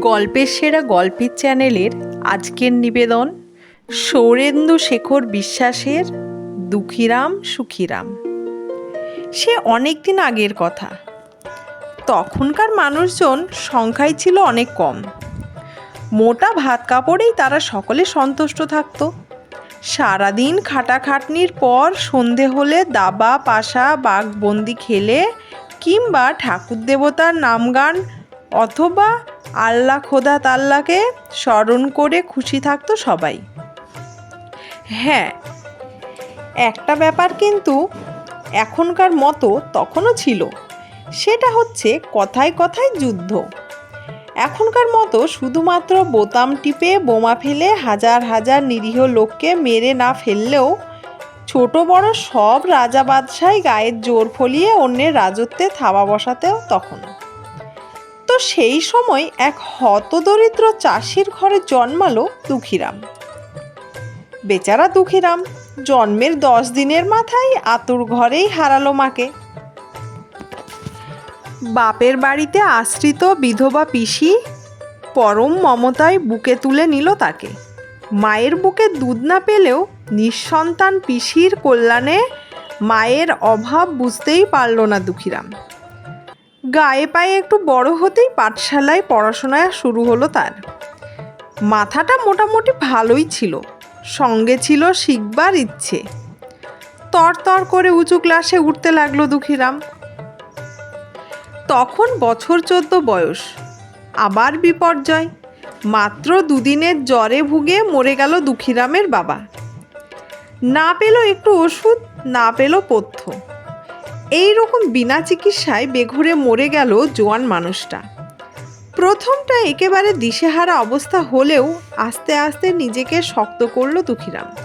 গল্পের সেরা গল্পের চ্যানেলের আজকের নিবেদন, সৌরেন্দু শেখর বিশ্বাসের দুঃখীরাম সুখীরাম। সে অনেক দিন আগের কথা। তখনকার মানুষজন সংখ্যায় ছিল অনেক কম। মোটা ভাত কাপড়েই তারা সকলে সন্তুষ্ট থাকত। সারাদিন খাটাখাটনির পর সন্ধে হলে দাবা, পাশা, বাঘবন্দি খেলে কিংবা ঠাকুর দেবতার নাম গান অথবা আল্লাহ খোদা তাল্লাকে স্মরণ করে খুশি থাকতো সবাই। হ্যাঁ একটা ব্যাপার কিন্তু এখনকার মতো তখনও ছিল। সেটা হচ্ছে কথায় কথায় যুদ্ধ। এখনকার মতো শুধুমাত্র বোতাম টিপে বোমা ফেলে হাজার হাজার নিরীহ লোককে মেরে না ফেললেও ছোট বড় সব রাজা বাদশাই গায়ের জোর ফলিয়ে অন্যের রাজত্বে থাবা বসাতেও তখন। সেই সময় এক হতদরিদ্র চাষির ঘরে জন্মালো দুঃখীরাম। বেচারা দুঃখীরাম জন্মের দশ দিনের মাথায় আতুর ঘরেই হারালো মাকে। বাপের বাড়িতে আশ্রিত বিধবা পিসি পরম মমতায় বুকে তুলে নিল তাকে। মায়ের বুকে দুধ না পেলেও নিঃসন্তান পিসির কল্যাণে মায়ের অভাব বুঝতেই পারল না দুঃখীরাম। গায়ে পায়ে একটু বড় হতেই পাঠশালায় পড়াশোনা শুরু হলো তার। মাথাটা মোটামুটি ভালোই ছিল, সঙ্গে ছিল শিখবার ইচ্ছে। তর করে উঁচু ক্লাসে উঠতে লাগল দুঃখীরাম। তখন বছর চোদ্দ বয়স, আবার বিপর্যয়, মাত্র দুদিনের জ্বরে ভুগে মরে গেল দুঃখীরামের বাবা। না পেল একটু ওষুধ, না পেল পথ্য। এই রকম বিনা চিকিৎসায় বেঘুরে মরে গেল জোয়ান মানুষটা। প্রথমটা একেবারে দিশেহারা অবস্থা হলেও আস্তে আস্তে নিজেকে শক্ত করল দুঃখীরাম।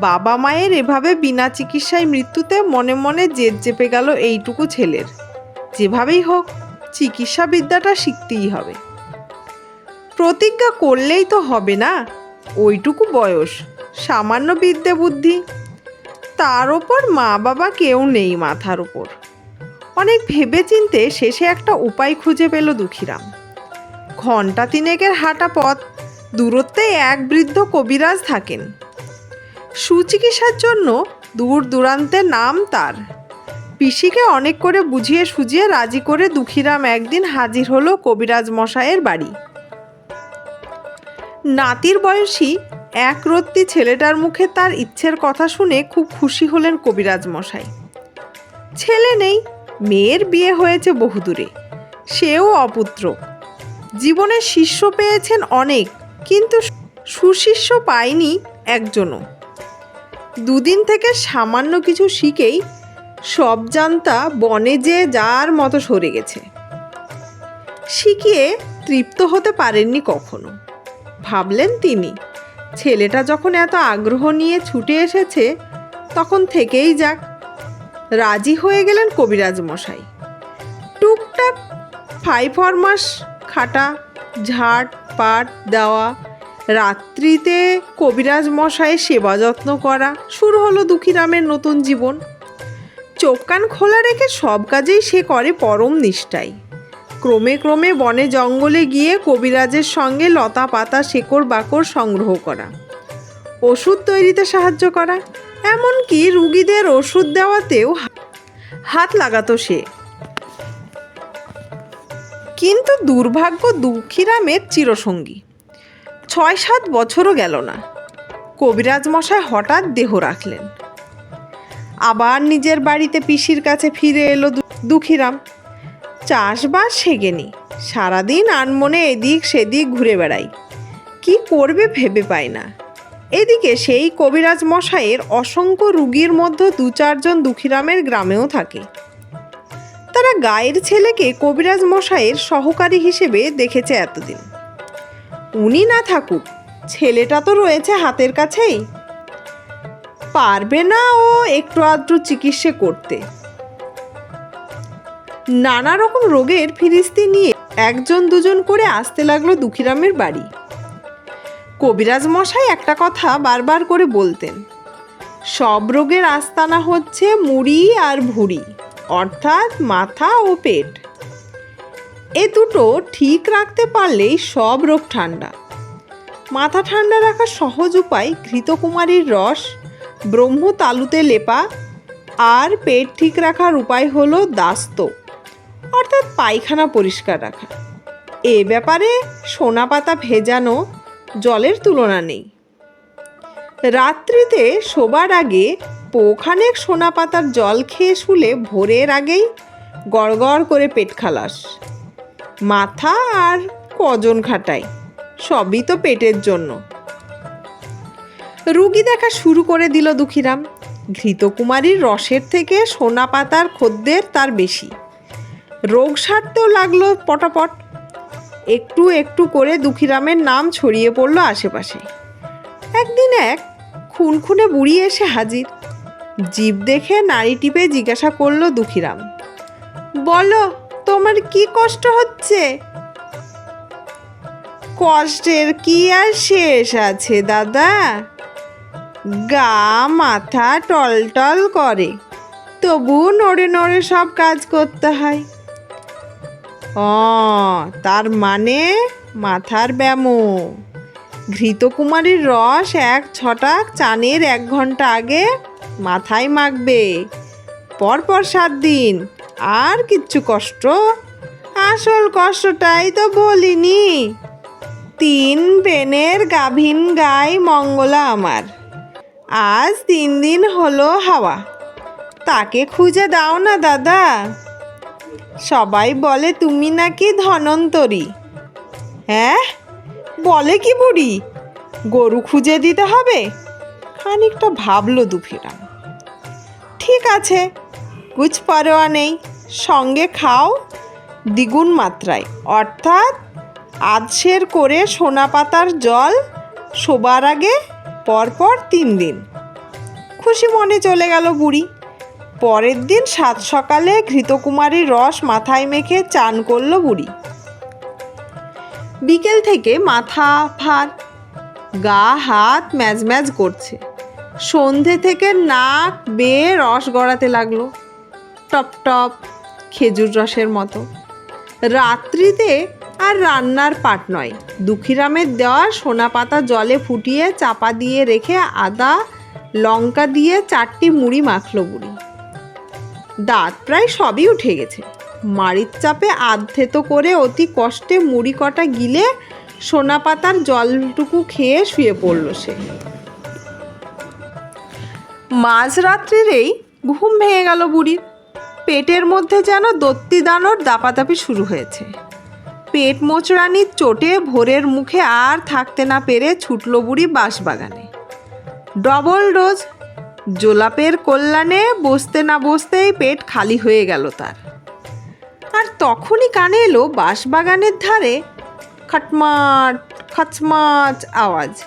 বাবা মায়ের এভাবে বিনা চিকিৎসায় মৃত্যুতে মনে মনে জেদ চেপে গেল এইটুকু ছেলের। যেভাবেই হোক চিকিৎসা বিদ্যাটা শিখতেই হবে। প্রতিজ্ঞা করলেই তো হবে না? ওইটুকু বয়স, সামান্য বিদ্যে বুদ্ধি তার ওপর মা বাবা কেউ নেই মাথার ওপর অনেক ভেবে চিনতে শেষে একটা উপায় খুঁজে পেল দুঃখীরাম। ঘণ্টা তিনেকের হাঁটা পথ, দূরত্বে এক বৃদ্ধ কবিরাজ থাকেন। সুচিকিৎসার জন্য দূর দূরান্তে নাম তার। পিসিকে অনেক করে বুঝিয়ে সুঝিয়ে রাজি করে দুঃখীরাম একদিন হাজির হলো কবিরাজ মশাইয়ের বাড়ি। নাতির বয়সী এক রত্তি ছেলেটার মুখে তার ইচ্ছের কথা শুনে খুব খুশি হলেন কবিরাজ মশাই। ছেলে নেই, মেয়ের বিয়ে হয়েছে বহুদূরে। সেও অপুত্র। জীবনে শিষ্য পেয়েছেন অনেক, কিন্তু সুশিষ্য পায়নি একজনও। দুদিন থেকে সামান্য কিছু শিখেই সব জানতা বনে যে যার মতো সরে গেছে। শিখিয়ে তৃপ্ত হতে পারেননি কখনো। ভাবলেন তিনি। ছেলেটা যখন এত আগ্রহ নিয়ে ছুটে এসেছে, তখন থেকেই যাক। রাজি হয়ে গেলেন কবিরাজ মশাই। টুকটাক ফাই ফরমাস খাটা ঝাড় পাট দেওয়া, রাত্রিতে কবিরাজ মশাইয়ের সেবা যত্ন করা, শুরু হলো দুঃখীরামের নতুন জীবন। চোখ কান খোলা রেখে সব কাজেই সে করে পরম নিষ্ঠায়। ক্রমে ক্রমে বনে জঙ্গলে গিয়ে কবিরাজের সঙ্গে লতা পাতা শেকড় বাকড় সংগ্রহ করা। ওষুধ তৈরিতে সাহায্য করা, এমনকি রুগীদের ওষুধ দেওয়াতেও হাত লাগাতো সে। কিন্তু দুর্ভাগ্য দুঃখীরামের চিরসঙ্গী। ছয় সাত বছরও গেল না। কবিরাজ মশাই হঠাৎ দেহ রাখলেন। আবার নিজের বাড়িতে পিসির কাছে ফিরে এলো দুঃখীরাম চাষবাস সেগেনি সারাদিন আনমনে এদিক সেদিক ঘুরে বেড়াই। কি করবে ভেবে পায় না। এদিকে সেই কবিরাজ মশাইয়ের অসংখ্য রুগীর মধ্যে দু চারজন দুঃখীরামের গ্রামেও থাকে। তারা গায়ের ছেলেকে কবিরাজ মশাইয়ের সহকারী হিসেবে দেখেছে এতদিন। উনি না থাকুক, ছেলেটা তো রয়েছে হাতের কাছেই। পারবে না ও একটু আধটু চিকিৎসা করতে। নানা রকম রোগের ফিরিস্তি নিয়ে একজন দুজন করে আসতে লাগল দুঃখীরামের বাড়ি। কবিরাজ মশাই একটা কথা বারবার করে বলতেন, সব রোগের আস্তানা হচ্ছে মুড়ি আর ভুড়ি, অর্থাৎ মাথা ও পেট। এ দুটো ঠিক রাখতে পারলেই সব রোগ ঠান্ডা। মাথা ঠান্ডা রাখার সহজ উপায় ঘৃতকুমারীর রস ব্রহ্ম তালুতে লেপা, আর পেট ঠিক রাখার উপায় হলো দাস্ত। অর্থাৎ পায়খানা পরিষ্কার রাখা। এ ব্যাপারে সোনা পাতা ভেজানো জলের তুলনা নেই। রাত্রিতে শোবার আগে পোখানেক সোনা পাতার জল খেয়ে শুলে ভোরের আগেই গড়গড় করে পেট খালাস। মাথা আর কজন খাটাই সবই তো পেটের জন্য। রুগী দেখা শুরু করে দিল দুঃখীরাম। ঘৃতকুমারীর রসের থেকে সোনা পাতার খদ্দের তার বেশি। রোগ সারতেও লাগল পটাপট। একটু একটু করে দুঃখীরামের নাম ছড়িয়ে পড়ল আশেপাশে। একদিন এক খুনখুনে বুড়ি এসে হাজির। জীব দেখে নারী টিপে জিজ্ঞাসা করল দুঃখীরাম, বলো, তোমার কি কষ্ট হচ্ছে? কষ্টের কি আর শেষ আছে, দাদা? গা, মাথা টলটল করে, তবু নড়ে নড়ে সব কাজ করতে হয়। ও, তার মানে মাথার ব্যামো। ঘৃতকুমারীর রস এক ছটাক চানের এক ঘণ্টা আগে মাথায় মাখবে। পরপর সাত দিন, আর কিচ্ছু কষ্ট। আসল কষ্টটাই তো বলিনি। তিন বেনের গাভীন গাই মঙ্গলা আমার। আজ তিন দিন হলো হাওয়া। তাকে খুঁজে দাও না দাদা। সবাই বলে, তুমি নাকি ধনন্তরী? হ্যাঁ বলে কি বুড়ি? গরু খুঁজে দিতে হবে? খানিকটা ভাবলো দুফিরাম। ঠিক আছে, কুছ পরোয়া নেই, সঙ্গে খাও, দ্বিগুণ মাত্রায়। অর্থাৎ আধসের করে সোনা পাতার জল শোবার আগে, পরপর তিন দিন। খুশি মনে চলে গেল বুড়ি। পরের দিন সাত সকালে ঘৃতকুমারীর রস মাথায় মেখে চান করল বুড়ি। বিকেল থেকে মাথা ভার গা, হাত ম্যাজ ম্যাজ করছে। সন্ধে থেকে নাক, বেয়ে রস গড়াতে লাগল। টপ টপ খেজুর রসের মতো। রাত্রিতে আর রান্নার পাট নয়। দুঃখীরামের দেওয়া সোনা পাতা জলে ফুটিয়ে চাপা দিয়ে রেখে আদা, লঙ্কা দিয়ে চারটি মুড়ি মাখলো বুড়ি। দাঁত প্রায় সবই উঠে গেছে। মাড়ির চাপে আধেতো করে অতি কষ্টে মুড়ি কটা গিলে সোনা পাতার জলটুকু খেয়ে শুয়ে পড়ল সে। মাঝরাত্রিরেই ঘুম ভেঙে গেল বুড়ির। পেটের মধ্যে যেন দত্তি দানোর দাপাদাপি শুরু হয়েছে। পেট মোচড়ানির চোটে ভোরের মুখে আর থাকতে না পেরে ছুটল বুড়ি বাঁশবাগানে। ডবল ডোজ জোলাপের কল্যাণে বসতে না বসতেই পেট খালি হয়ে গেল তার। আর তখনই কানে এলো বাঁশবাগানের ধারে খটমাট, খচমাচ আওয়াজ।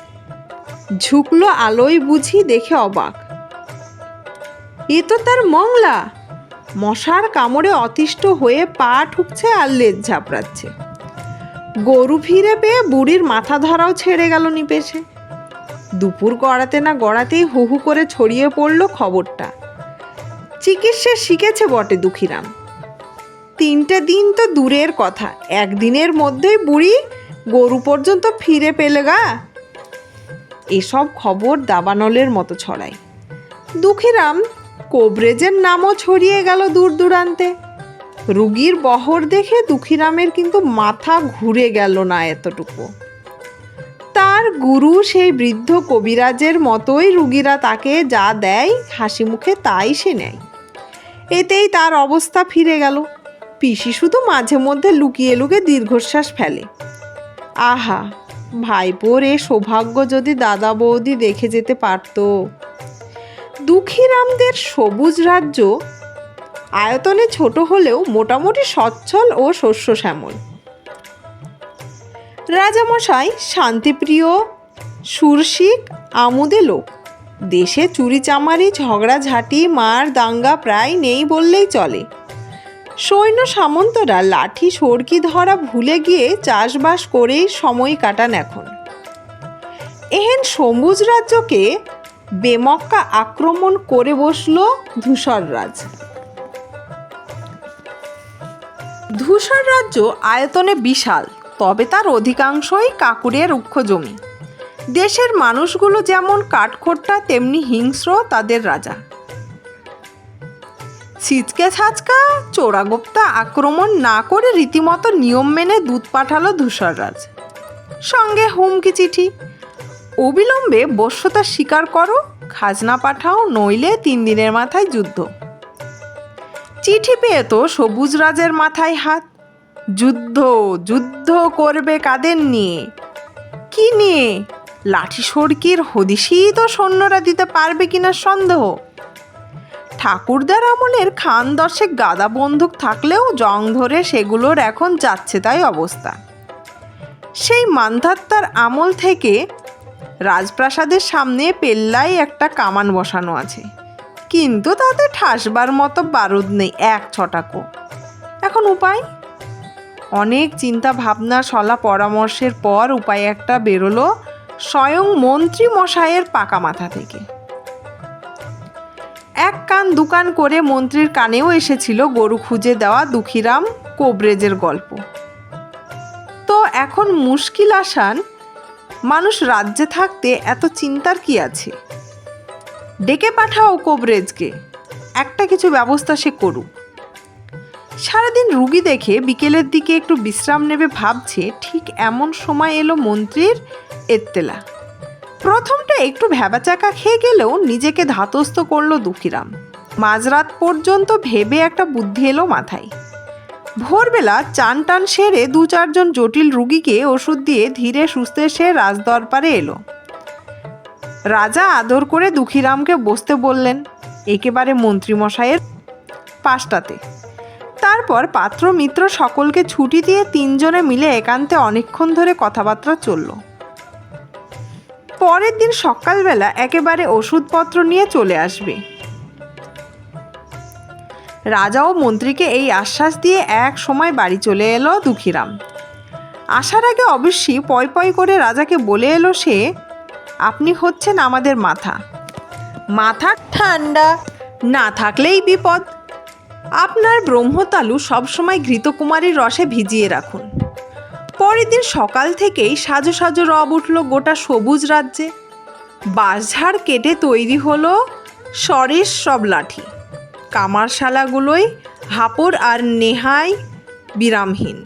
ঝুঁকলো আলোয় বুঝি দেখে অবাক। এ তো তার মংলা। মশার কামড়ে অতিষ্ঠ হয়ে পা ঠুকছে আর লেজ ঝাপড়াচ্ছে। গরু ফিরে পেয়ে বুড়ির মাথা ধরাও ছেড়ে গেল নিপেছে দুপুর গড়াতে না গড়াতেই হু হু করে ছড়িয়ে পড়ল খবরটা। চিকিৎসা শিখেছে বটে দুঃখীরাম। তিনটে দিন তো দূরের কথা, একদিনের মধ্যেই বুড়ি গরু পর্যন্ত ফিরে পেলে গা। এসব খবর দাবানলের মতো ছড়ায়। দুঃখীরাম কোবরেজের নামও ছড়িয়ে গেল দূর দূরান্তে। রুগীর বহর দেখে দুঃখীরামের কিন্তু মাথা ঘুরে গেল না এতটুকু। তার গুরু সেই বৃদ্ধ কবিরাজের মতোই রুগীরা তাকে যা দেয় হাসি মুখে তাই সে নেয়। এতেই তার অবস্থা ফিরে গেল। পিসি শুধু মাঝে মধ্যে লুকিয়ে লুকিয়ে দীর্ঘশ্বাস ফেলে। আহা, ভাইপোর এ সৌভাগ্য যদি দাদা বৌদি দেখে যেতে পারতো। দুঃখীরামদের সবুজ রাজ্য আয়তনে ছোট হলেও মোটামুটি সচ্ছল ও শস্য শ্যামল রাজামশাই শান্তিপ্রিয় সুরশিক আমুদে লোক। দেশে চুরি চামারি ঝগড়াঝাঁটি, মার দাঙ্গা প্রায় নেই বললেই চলে। সৈন্য সামন্তরা লাঠি সড়কি ধরা ভুলে গিয়ে চাষবাস করেই সময় কাটান এখন। এহেন সবুজ রাজ্যকে বেমক্কা আক্রমণ করে বসল ধূসররাজ ধূসর রাজ্য আয়তনে বিশাল। তবে তার অধিকাংশই কাকুরের রুক্ষ জমি। দেশের মানুষগুলো যেমন কাঠখোট্টা, তেমনি হিংস্র তাদের রাজা। ছিচকে ছাচকা, চোরাগোপ্তা আক্রমণ না করে রীতিমতো নিয়ম মেনে দুধ পাঠালো ধূসররাজ সঙ্গে হুমকি চিঠি, অবিলম্বে বস্যতা স্বীকার করো, খাজনা পাঠাও, নইলে তিন দিনের মাথায় যুদ্ধ। চিঠি পেয়ে তো সবুজ রাজের মাথায় হাত। যুদ্ধ যুদ্ধ করবে কাদের নিয়ে? কি নিয়ে? লাঠি সড়কির হদিশই তো সৈন্যরা দিতে পারবে কিনা সন্দেহ? ঠাকুরদার আমলের খান দশেক গাদা বন্দুক থাকলেও জং ধরে সেগুলোর এখন যাচ্ছে তাই অবস্থা। সেই মান্ধাত্তার আমল থেকে রাজপ্রাসাদের সামনে পেল্লায় একটা কামান বসানো আছে। কিন্তু তাতে ঠাসবার মতো বারুদ নেই, এক ছটাকো। এখন উপায়? অনেক চিন্তা ভাবনা সলা পরামর্শের পর উপায় একটা বেরোলো স্বয়ং মন্ত্রী মশাইয়ের পাকা মাথা থেকে। এক কান দুকান করে মন্ত্রীর কানেও এসেছিল গরু খুঁজে দেওয়া দুঃখীরাম কোবরেজের গল্প। তো এখন মুশকিল আসান, মানুষ রাজ্যে থাকতে এত চিন্তার কি আছে? ডেকে পাঠাও কোবরেজকে, একটা কিছু ব্যবস্থা সে করুক। সারাদিন রুগী দেখে বিকেলের দিকে একটু বিশ্রাম নেবে ভাবছে, ঠিক এমন সময় এলো মন্ত্রীর এত্তেলা। প্রথমটা একটু ভ্যাবাচাকা খেয়ে গেলেও নিজেকে ধাতস্থ করল দুঃখীরাম। মাঝরাত পর্যন্ত ভেবে একটা বুদ্ধি এলো মাথায়। ভোরবেলা চান টান সেরে দু চারজন জটিল রুগীকে ওষুধ দিয়ে ধীরে সুস্থে সে রাজদরবারে এলো। রাজা আদর করে দুঃখীরামকে বসতে বললেন, একেবারে মন্ত্রীমশাইয়ের পাশটাতে। তারপর পাত্র মিত্র সকলকে ছুটি দিয়ে তিনজনে মিলে একান্তে অনেকক্ষণ ধরে কথাবার্তা চলল। পরের দিন সকালবেলা একেবারে ওষুধপত্র নিয়ে চলে আসবে। রাজা ও মন্ত্রীকে এই আশ্বাস দিয়ে এক সময় বাড়ি চলে এলো দুঃখীরাম। আসার আগে অবশ্যই পয় পয় করে রাজাকে বলে এলো সে, আপনি হচ্ছেন আমাদের মাথা। মাথা ঠান্ডা, না থাকলেই বিপদ। আপনার ব্রহ্মতালু সবসময় ঘৃতকুমারীর রসে ভিজিয়ে রাখুন। পরের দিন সকাল থেকেই সাজো সাজো রব উঠল গোটা সবুজ রাজ্যে। বাঁশঝাড় কেটে তৈরি হলো সরেস সব লাঠি। কামারশালাগুলোই হাপড় আর নেহাই বিরামহীন।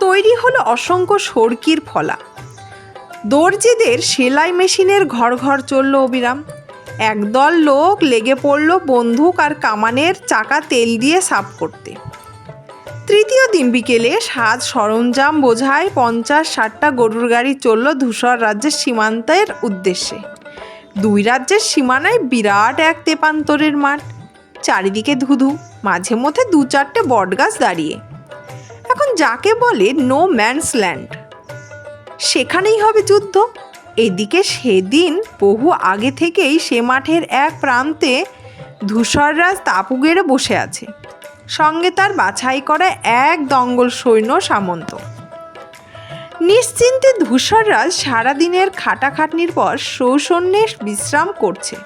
তৈরি হলো অসংখ্য সরকির ফলা। দর্জিদের সেলাই মেশিনের ঘর ঘর চলল অবিরাম। একদল লোক লেগে পড়ল বন্দুক আর কামানের চাকা তেল দিয়ে সাফ করতে। তৃতীয় দিন বিকেলে সাজ সরঞ্জাম বোঝায় পঞ্চাশ ষাটটা গরুর গাড়ি চলল ধূসর রাজ্যের সীমান্তের উদ্দেশ্যে। দুই রাজ্যের সীমানায় বিরাট এক তেপান্তরের মাঠ, চারিদিকে ধুধু, মাঝে মধ্যে দু চারটে বটগাছ দাঁড়িয়ে। এখন যাকে বলে নো ম্যানস ল্যান্ড সেখানেই হবে যুদ্ধ। এদিকে সেদিন বহু আগে থেকেই সে মাঠের এক প্রান্তে ধূসররাজ তাপু গেড়ে বসে আছে। সঙ্গে তার বাছাই করা এক দঙ্গল সৈন্য সামন্ত। নিশ্চিন্তে ধূসররাজ সারাদিনের খাটাখাটনির পর সৌসন্যে বিশ্রাম করছে।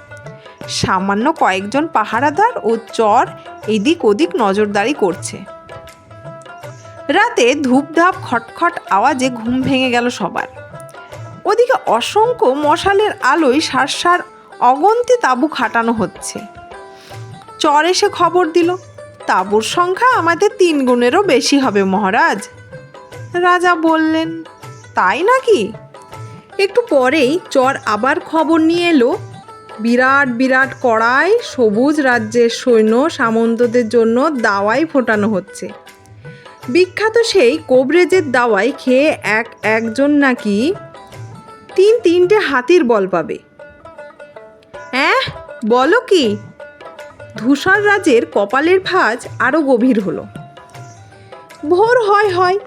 সামান্য কয়েকজন পাহারাদার ও চর এদিক ওদিক নজরদারি করছে। রাতে ধূপধাপ খটখট আওয়াজে ঘুম ভেঙে গেল সবার। ওদিকে অসংখ্য মশালের আলোয় সারসার অগন্তি তাঁবু খাটানো হচ্ছে। চর এসে খবর দিল, তাঁবুর সংখ্যা আমাদের তিন গুণেরও বেশি হবে, মহারাজ। রাজা বললেন, তাই নাকি? একটু পরেই চর আবার খবর নিয়ে এলো, বিরাট বিরাট কড়াই সবুজ রাজ্যের সৈন্য সামন্তদের জন্য দাওয়াই ফোটানো হচ্ছে। বিখ্যাত সেই কোবরেজের দাওয়াই খেয়ে এক একজন নাকি তিন তিনটে হাতির বল পাবে। হ্যাঁ বলো কি? ধূসর রাজের কপালের ভাঁজ আরও গভীর হলো। ভোর হয় হয়,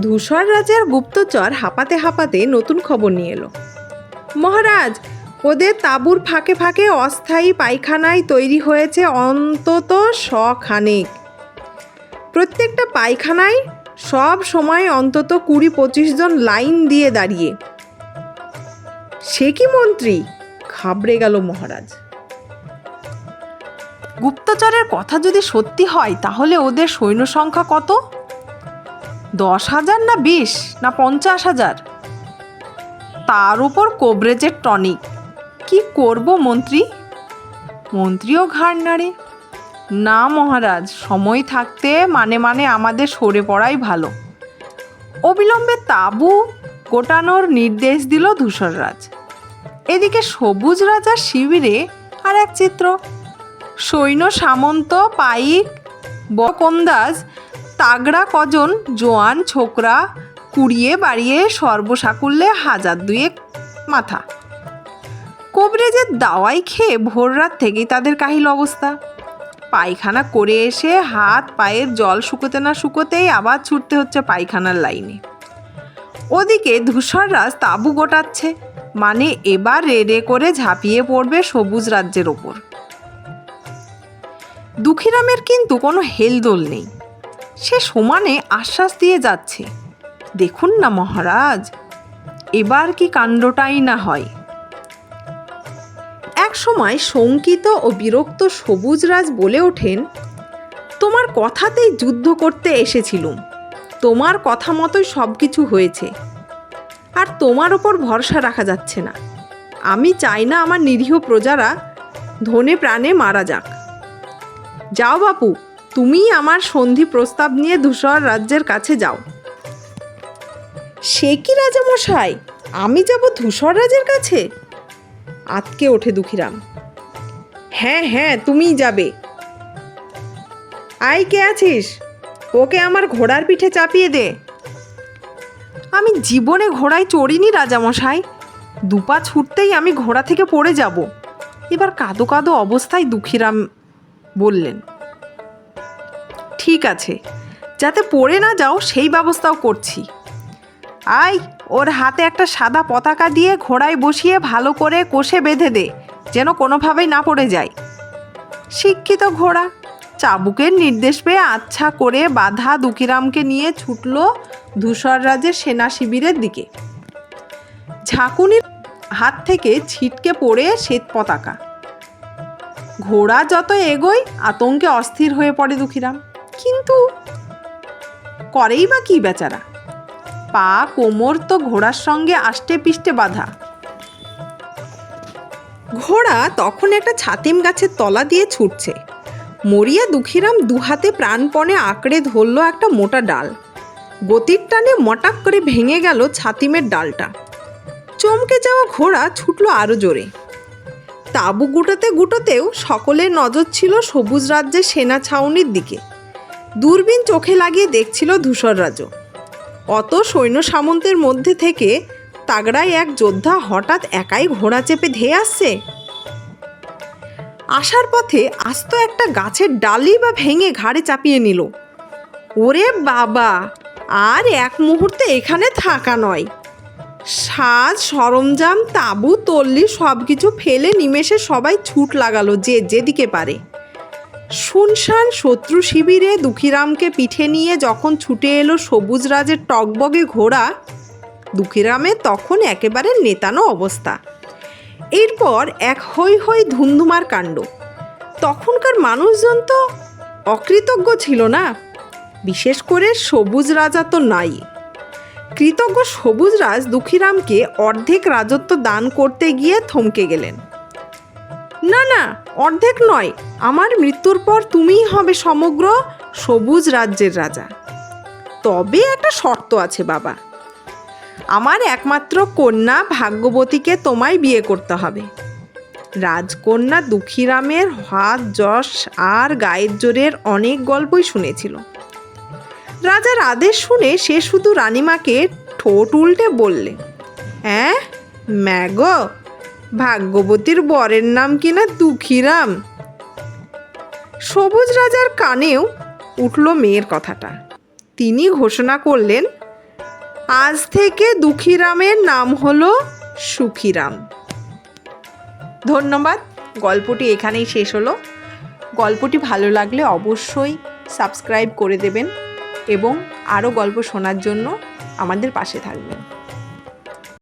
ধূসর রাজার গুপ্তচর হাঁপাতে হাঁপাতে নতুন খবর নিয়ে এলো। মহারাজ, ওদের তাঁবুর ফাঁকে ফাঁকে অস্থায়ী পায়খানায় তৈরি হয়েছে অন্তত শখানেক। প্রত্যেকটা পায়খানায় সব সময় অন্তত কুড়ি পঁচিশ জন লাইন দিয়ে দাঁড়িয়ে। সে কি মন্ত্রী? ঘাবড়ে গেল মহারাজ। গুপ্তচরের কথা যদি সত্যি হয়, তাহলে ওদের সৈন্য সংখ্যা কত? দশ হাজার না বিশ না পঞ্চাশ হাজার? তার উপর কোবরেজের টনিক। কি করব মন্ত্রী? মন্ত্রীও ঘাড় নাড়ে। না মহারাজ, সময় থাকতে মানে মানে আমাদের সরে পড়াই ভালো। অবিলম্বে তাঁবু গোটানোর নির্দেশ দিল ধূসররাজ এদিকে সবুজ রাজার শিবিরে আর এক চিত্র। সৈন্য সামন্ত, পাইক বকন্দাজ তাগড়া কজন, জোয়ান, ছোকরা, কুড়িয়ে বাড়িয়ে সর্বসাকুল্যে হাজার দুয়েক মাথা। কবরেজের দাওয়াই খেয়ে ভোর রাত থেকেই তাদের কাহিল অবস্থা। পায়খানা করে এসে হাত, পায়ের জল শুকোতে না শুকোতেই আবার ছুটতে হচ্ছে পায়খানার লাইনে। ওদিকে ধূসররাজ তাঁবু গোটাচ্ছে মানে এবার রেডে করে ঝাঁপিয়ে পড়বে সবুজ রাজ্যের ওপর। দুঃখীরামের কিন্তু কোনো হেলদোল নেই। সে সমানে আশ্বাস দিয়ে যাচ্ছে, দেখুন না মহারাজ, এবার কি কাণ্ডটাই না হয়? এক সময় শঙ্কিত ও বিরক্ত সবুজরাজ বলে ওঠেন, তোমার কথাতেই যুদ্ধ করতে এসেছিলুম। তোমার কথা মতোই সব কিছু হয়েছে। আর তোমার ওপর ভরসা রাখা যাচ্ছে না। আমি চাই না আমার নিরীহ প্রজারা ধনে প্রাণে মারা যাক। যাও বাপু, তুমিই আমার সন্ধি প্রস্তাব নিয়ে ধূসর রাজ্যের কাছে যাও। সে কি রাজামশাই? আমি যাব ধূসর রাজের কাছে? আতকে ওঠে দুঃখীরাম। হ্যাঁ হ্যাঁ তুমিই যাবে। আয়, কে আছিস? ওকে আমার ঘোড়ার পিঠে চাপিয়ে দে। আমি জীবনে ঘোড়ায় চড়িনি, রাজামশাই। দুপা ছুটতেই আমি ঘোড়া থেকে পড়ে যাব। এবার কাদো কাদো অবস্থায় দুঃখীরাম বললেন, ঠিক আছে, যাতে পড়ে না যাও সেই ব্যবস্থাও করছি। আই ওর হাতে একটা সাদা পতাকা দিয়ে ঘোড়ায় বসিয়ে ভালো করে কষে বেঁধে দে, যেন কোনোভাবেই না পড়ে যায়। শিক্ষিত ঘোড়া চাবুকের নির্দেশ পেয়ে আচ্ছা করে বাধা দুকিরামকে নিয়ে ছুটল ধূসর রাজের সেনা শিবিরের দিকে। ঝাঁকুনির হাত থেকে ছিটকে পড়ে শ্বেত পতাকা। ঘোড়া যত এগোয়, আতঙ্কে অস্থির হয়ে পড়ে দুঃখীরাম। কিন্তু করেই বা কি বেচারা? পা, কোমর তো ঘোড়ার সঙ্গে আষ্টে পিষ্টে বাঁধা। ঘোড়া তখন একটা ছাতিম গাছের তলা দিয়ে ছুটছে। মরিয়া দুঃখীরাম দুহাতে প্রাণপণে আঁকড়ে ধরল একটা মোটা ডাল। গতির টানে মটাক করে ভেঙে গেল ছাতিমের ডালটা। চমকে যাওয়া ঘোড়া ছুটল আরও জোরে। তাঁবু গুটোতে গুটোতেও সকলের নজর ছিল সবুজ রাজ্যের সেনা ছাউনির দিকে। দূরবীন চোখে লাগিয়ে দেখছিল ধূসর রাজও অত সৈন্য সামন্তের মধ্যে থেকে তাগড়ায় এক যোদ্ধা হঠাৎ একাই ঘোড়া চেপে ধেয়ে আসছে? আসার পথে আস্ত একটা গাছের ডালি বা ভেঙে ঘাড়ে চাপিয়ে নিল। ওরে বাবা, আর এক মুহূর্তে এখানে থাকা নয়। সাজ, সরঞ্জাম, তাঁবু, তল্লি সব কিছু ফেলে নিমেষে সবাই ছুট লাগালো যে যেদিকে পারে। শুনশান শত্রু শিবিরে দুঃখীরামকে পিঠে নিয়ে যখন ছুটে এলো সবুজ রাজের টকবগে ঘোড়া, দুঃখীরামের তখন একেবারে নেতানো অবস্থা। এরপর এক হৈ হৈ ধুমধুমার কাণ্ড। তখনকার মানুষজন তো অকৃতজ্ঞ ছিল না। বিশেষ করে সবুজ রাজা তো নাই। কৃতজ্ঞ সবুজ রাজ দুঃখীরামকে অর্ধেক রাজত্ব দান করতে গিয়ে থমকে গেলেন। না না, অর্ধেক নয়, আমার মৃত্যুর পর তুমিই হবে সমগ্র সবুজ রাজ্যের রাজা। তবে একটা শর্ত আছে, বাবা। আমার একমাত্র কন্যা ভাগ্যবতীকে তোমায় বিয়ে করতে হবে। রাজকন্যা দুঃখীরামের হাত, যশ আর গায়ের জোরের অনেক গল্পই শুনেছিল। রাজার আদেশ শুনে সে শুধু রানীমাকে ঠোঁট উল্টে বললে হ্যাঁ ম্যাগো ভাগ্যবতীর বরের নাম কিনা দুঃখীরাম? সবুজ রাজার কানেও উঠল মেয়ের কথাটা। তিনি ঘোষণা করলেন আজ থেকে দুঃখীরামের নাম হলো সুখীরাম। ধন্যবাদ, গল্পটি এখানেই শেষ হলো। গল্পটি ভালো লাগলে অবশ্যই সাবস্ক্রাইব করে দেবেন এবং আরও গল্প শোনার জন্য আমাদের পাশে থাকবেন।